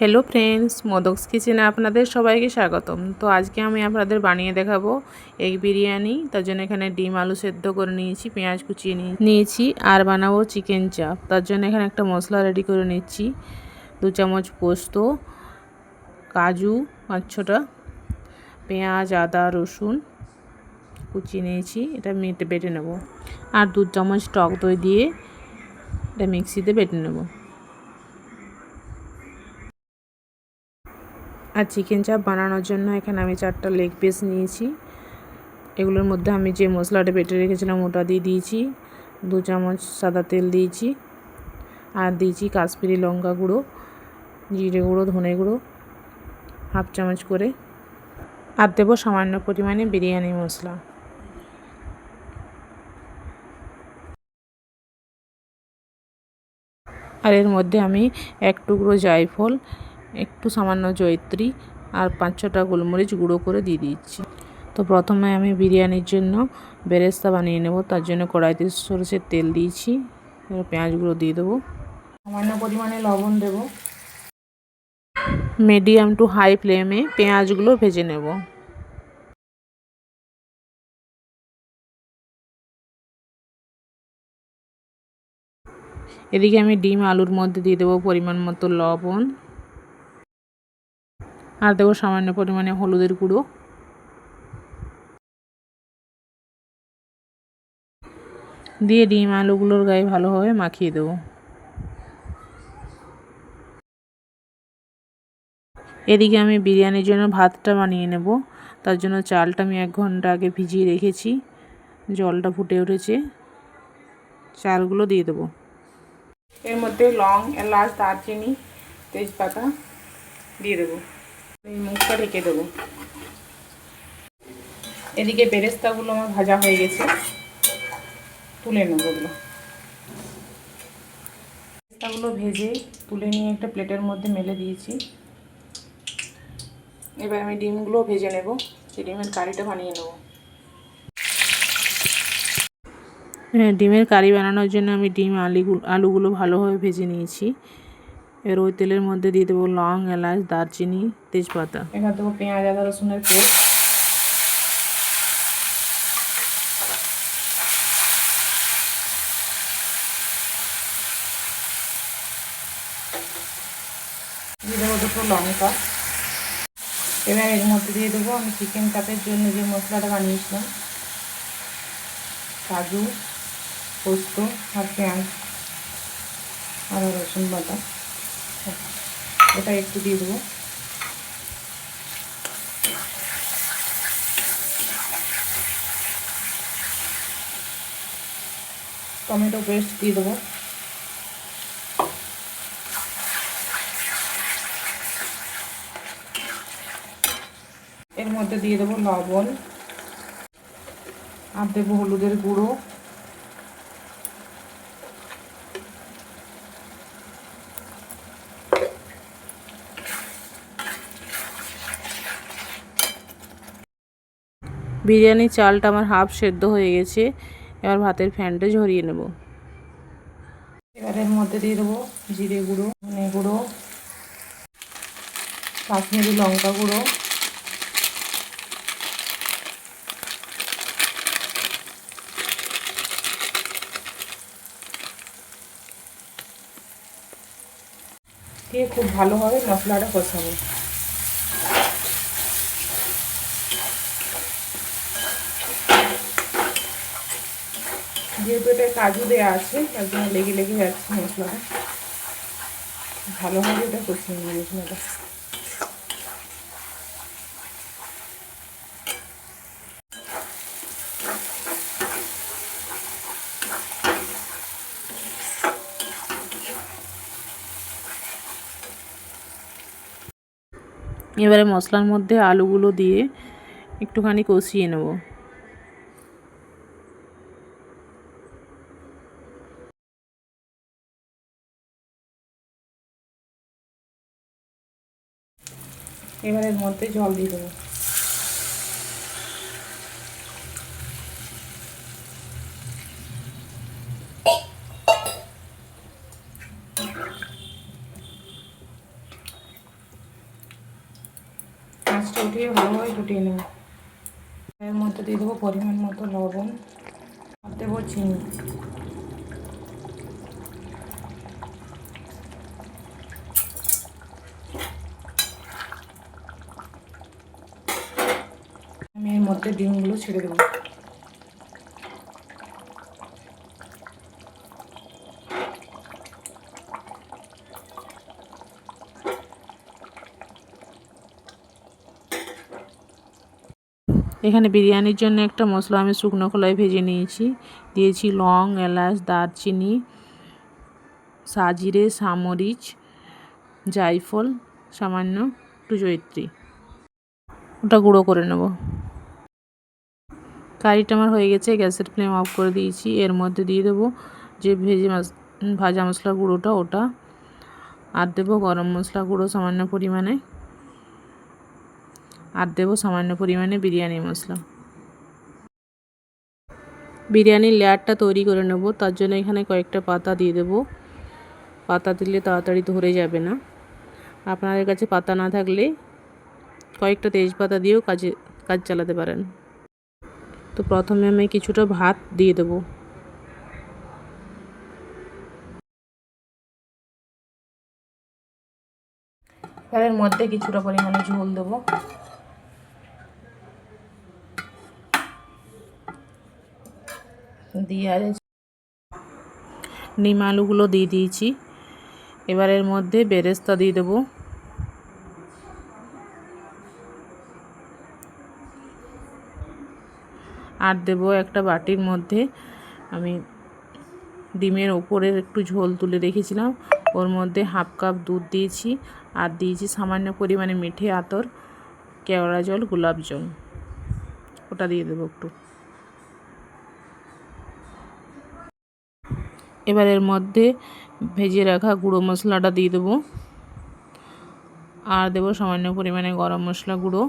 Hello friends মোদকস কিচেনে আপনাদের সবাইকে স্বাগতম। তো আজকে আমি আপনাদের বানিয়ে দেখাবো এগ বিরিয়ানি। তার জন্য এখানে ডিম আলু সেদ্ধ করে নিয়েছি, পেঁয়াজ কুচিয়ে নিয়ে নিয়েছি, আর বানাবো চিকেন চাপ তার জন্য এখানে একটা মশলা রেডি করে নিচ্ছি। দু চামচ পোস্ত, কাজু পাঁচ ছটা পেঁয়াজ, আদা, রসুন কুচিয়ে নিয়েছি। এটা মেটে বেটে নেব। আর দু চামচ টক দই দিয়ে এটা মিক্সিতে বেটে নেব। আর চিকেন চাপ বানানোর জন্য এখানে আমি চারটা লেগ পিস নিয়েছি। এগুলোর মধ্যে আমি যে মশলাটা বেটে রেখেছিলাম ওটা দিয়ে দিয়েছি। দু চামচ সাদা তেল দিয়েছি। আর দিয়েছি কাশ্মীরি লঙ্কা গুঁড়ো, জিরে গুঁড়ো, ধনে গুঁড়ো, হাফ চামচ করে। আর দেবো সামান্য পরিমাণে বিরিয়ানি মশলা। আর এর মধ্যে আমি এক টুকরো জায়ফল একটু সামান্য জয়ত্রী আর পাঁচ ছটা গোলমরিচ গুঁড়ো করে দিয়ে দিচ্ছি। তো প্রথমে আমি বিরিয়ানির জন্য বেরেস্তা বানিয়ে নেব, তার জন্য কড়াইতে সরষের তেল দিয়েছি। পেঁয়াজগুলো দিয়ে দেবো। সামান্য পরিমাণে লবণ দেব। মিডিয়াম টু হাই ফ্লেমে পেঁয়াজগুলো ভেজে নেব। এদিকে আমি ডিম আলুর মধ্যে দিয়ে দেবো পরিমাণ মতো লবণ। আর দেবো সামান্য পরিমাণে হলুদের গুঁড়ো। দিয়ে ডিম আলুগুলোর গায়ে ভালোভাবে মাখিয়ে দেবো। এদিকে আমি বিরিয়ানির জন্য ভাতটা বানিয়ে নেব। তার জন্য চালটা আমি এক ঘণ্টা আগে ভিজিয়ে রেখেছি। জলটা ফুটে উঠেছে। চালগুলো দিয়ে দেবো। এর মধ্যে লং, এলাচ, দারচিনি, তেজপাতা দিয়ে দেবো। মুখটা ঢেকে দেবো। এদিকে বেরেস্তাগুলো আমার ভাজা হয়ে গেছে। তুলে নেব ওগুলো বেরেস্তাগুলো ভেজে তুলে নিয়ে একটা প্লেটের মধ্যে মেলে দিয়েছি। এবার আমি ডিমগুলো ভেজে নেব। সেই ডিমের কারিটা বানিয়ে নেব। হ্যাঁ ডিমের কারি বানানোর জন্য আমি ডিম আলুগুলো আলুগুলো ভালোভাবে ভেজে নিয়েছি। এবার ওই তেলের মধ্যে দিয়ে দেবো লং, এলাচ, দারচিনি, তেজপাতা। এখানে দেবো পেঁয়াজ, আদা, রসুনের পেস্ট। দিয়ে দেবো দুটো লঙ্কা। এবার এর মধ্যে দিয়ে দেবো আমি চিকেন কাপের জন্য যে মশলাটা বানিয়েছিলাম। কাজু, পোস্ত আর পেঁয়াজ, আদা, রসুন বাটা। এটা একটু দিয়ে দেবো। টমেটো পেস্ট দিয়ে দেবো। এর মধ্যে দিয়ে দেবো লবণ। আর দেবো হলুদের গুঁড়ো। বিরিয়ানির চালটা আমার হাফ সেদ্ধ হয়ে গেছে। এবার ভাতের ফ্যানটা ঝরিয়ে নেব। এবার এর মধ্যে দিয়ে দেবো জিরে গুঁড়ো, ধনে গুঁড়ো, কাশ্মীরি লঙ্কা গুঁড়ো। দিয়ে খুব ভালোভাবে মশলাটা কষাবো। যেহেতু এটা কাজু দেওয়া আছে তার জন্য লেগে লেগে যাচ্ছে মশলাটা ভালোভাবে এটা কষিয়ে মশলাটা এবারে মশলার মধ্যে আলুগুলো দিয়ে একটুখানি কষিয়ে নেব। এবার এর মধ্যে জল দিয়ে দেবো। আঁচটা উঠিয়ে ভালোভাবে ফুটিয়ে নেব। এর মধ্যে দিয়ে দেবো পরিমাণ মতো লবণ, আর দেবো চিনি আমি এর মধ্যে ডিমগুলো ছেড়ে দেবো। এখানে বিরিয়ানির জন্য একটা মশলা আমি শুকনো কলাই ভেজে নিয়েছি। দিয়েছি লং, এলাচ, দারচিনি, সাজিরে, সামরিচ, জায়ফল, সামান্য একটু জয়িত্রী। ওটা গুঁড়ো করে নেব। কারিটা আমার হয়ে গেছে, গ্যাসের ফ্লেম অফ করে দিয়েছি। এর মধ্যে দিয়ে দেবো যে ভেজে ভাজা মশলা গুঁড়োটা, ওটা। আর দেবো গরম মশলা গুঁড়ো সামান্য পরিমাণে। আর দেবো সামান্য পরিমাণে বিরিয়ানি মশলা। বিরিয়ানির লেয়ারটা তৈরি করে নেব। তার জন্য এখানে কয়েকটা পাতা দিয়ে দেবো। পাতা দিলে তাড়াতাড়ি ধরে যাবে না। আপনাদের কাছে পাতা না থাকলে কয়েকটা তেজপাতা দিয়েও কাজে, কাজ চালাতে পারেন। তো প্রথমে আমি কিছুটা ভাত দিয়ে দেবো। এর মধ্যে কিছুটা পরিমাণে ঝোল দেবো। দিয়ে নিম আলুগুলো দিয়ে দিয়েছি। এবার এর মধ্যে বেরেস্তা দিয়ে দেবো। আর দেবো একটা বাটির মধ্যে। আমি ডিমের ওপরের একটু ঝোল তুলে রেখেছিলাম। ওর মধ্যে হাফ কাপ দুধ দিয়েছি আর দিয়েছি সামান্য পরিমাণে মিঠে আতর, কেওড়া জল, গোলাপ জল। ওটা দিয়ে দেবো একটু। এবার এর মধ্যে ভেজে রাখা গুঁড়ো মশলাটা দিয়ে দেবো। আর দেবো সামান্য পরিমাণে গরম মশলা গুঁড়ো।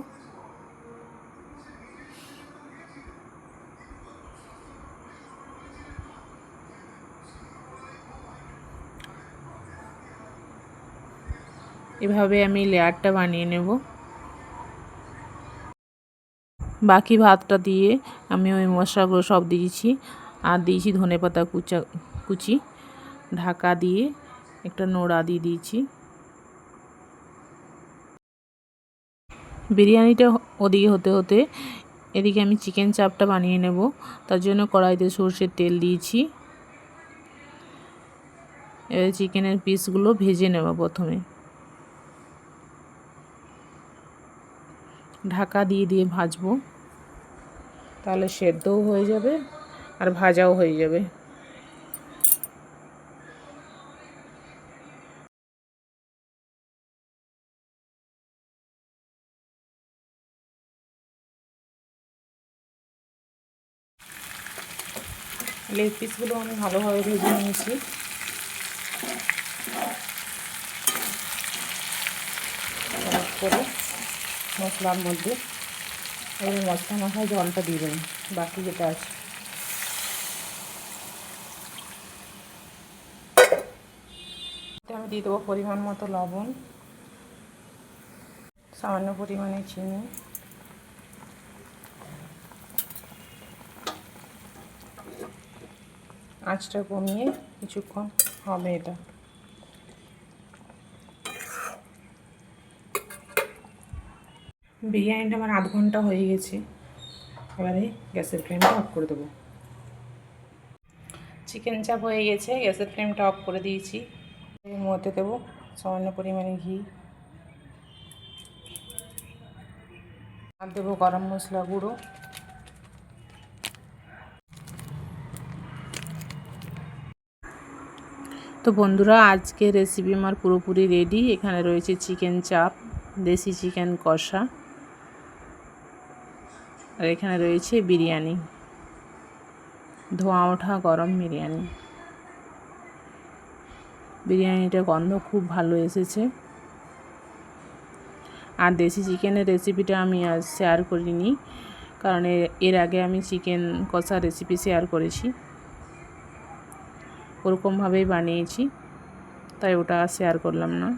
এভাবে আমি লেয়ারটা বানিয়ে নেব। বাকি ভাতটা দিয়ে আমি ওই মশলাগুলো সব দিয়েছি। আর দিয়েছি ধনে পাতা কুচা, কুচি। ঢাকা দিয়ে একটা নোড়া দিয়ে দিয়েছি। বিরিয়ানিটা ওদিকে হতে হতে এদিকে আমি চিকেন চাপটা বানিয়ে নেব। তার জন্য কড়াইতে সর্ষের তেল দিয়েছি। এবার চিকেনের পিসগুলো ভেজে নেব প্রথমে। ঢাকা দিয়ে দিয়ে ভাজবো। তাহলে সেদ্ধও হয়ে যাবে আর ভাজাও হয়ে যাবে। লেগ পিসগুলো আমি ভালোভাবে ভেজে নিয়েছি। করে। মশলার মধ্যে এবার মশলা মাখায় জলটা দিয়ে দেবেন বাকি যেটা আছে। আমি দিয়ে দেবো পরিমাণ মতো লবণ, সামান্য পরিমাণে চিনি। আঁচটা কমিয়ে কিছুক্ষণ হবে এটা। বিরিয়ানিটা আমার আধ ঘণ্টা হয়ে গেছে। এবারে গ্যাসের ফ্লেমটা অফ করে দেবো। চিকেন চাপ হয়ে গেছে, গ্যাসের ফ্লেমটা অফ করে দিয়েছি। মধ্যে দেবো সামান্য পরিমাণে ঘি। আর দেবো গরম মশলা গুঁড়ো। তো বন্ধুরা আজকে রেসিপি আমার পুরোপুরি রেডি এখানে রয়েছে চিকেন চাপ দেশি চিকেন কষা। আর এখানে রয়েছে বিরিয়ানি। ধোঁয়া ওঠা গরম বিরিয়ানি। বিরিয়ানিটা গন্ধ খুব ভালো এসেছে। আর দেশি চিকেনের রেসিপিটা আমি আজ শেয়ার করিনি, কারণ এর আগে আমি চিকেন কষা রেসিপি শেয়ার করেছি। ওরকমভাবেই বানিয়েছি, তাই ওটা শেয়ার করলাম না।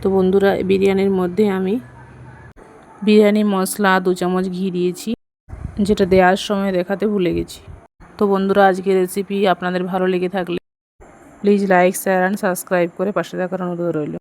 তো বন্ধুরা বিরিয়ানির মধ্যে আমি বিরিয়ানি, মশলা, দু চামচ ঘি দিয়েছি, যেটা দেওয়ার সময় দেখাতে ভুলে গেছি। তো বন্ধুরা, আজকের রেসিপি আপনাদের ভালো লেগে থাকলে please like share and subscribe করে পাশে থাকার অনুরোধ রইল।